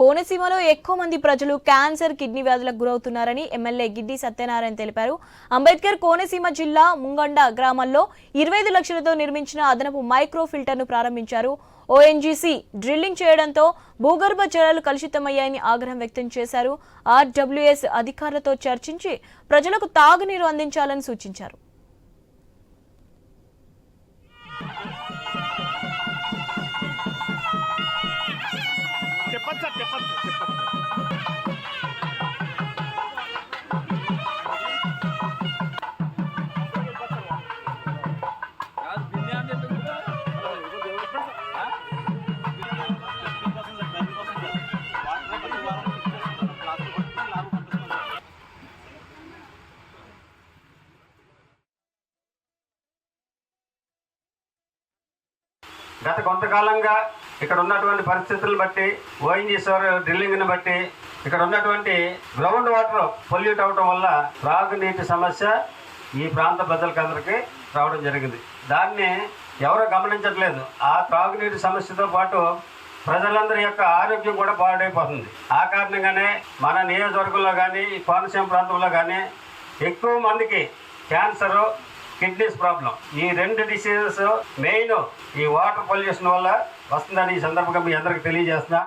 కోనసీమలో ఎక్కువ మంది ప్రజలు క్యాన్సర్ కిడ్నీ వ్యాధులకు గురవుతున్నారని ఎమ్మెల్యే గిడ్డి సత్యనారాయణ తెలిపారు. అంబేద్కర్ కోనసీమ జిల్లా ముంగండ గ్రామంలో ఇరవై ఐదు లక్షలతో నిర్మించిన అదనపు మైక్రో ఫిల్టర్ను ప్రారంభించారు. ఓఎన్జీసీ డ్రిల్లింగ్ చేయడంతో భూగర్భ జలాలు కలుషితమయ్యాయని ఆగ్రహం వ్యక్తం చేశారు. ఆర్డబ్ల్యూఎస్ అధికారులతో చర్చించి ప్రజలకు తాగునీరు అందించాలని సూచించారు. 発だって発だって గత కొంతకాలంగా ఇక్కడ ఉన్నటువంటి పరిస్థితులను బట్టి ఓఎన్జీసీఆర్ డ్రిల్లింగ్ని బట్టి ఇక్కడ ఉన్నటువంటి గ్రౌండ్ వాటర్ పొల్యూట్ అవటం వల్ల త్రాగునీటి సమస్య ఈ ప్రాంత ప్రజలకందరికీ రావడం జరిగింది. దాన్ని ఎవరు గమనించట్లేదు. ఆ త్రాగునీటి సమస్యతో పాటు ప్రజలందరి యొక్క ఆరోగ్యం కూడా పాడైపోతుంది. ఆ కారణంగానే మన నియోజకవర్గంలో కానీ కోనసీమ ప్రాంతంలో కానీ ఎక్కువ మందికి క్యాన్సరు కిడ్నీస్ ప్రాబ్లం. ఈ రెండు డిసీజెస్ మెయిన్ ఈ వాటర్ పొల్యూషన్ వల్ల వస్తుందని ఈ సందర్భంగా మీ అందరికి తెలియజేస్తున్నా.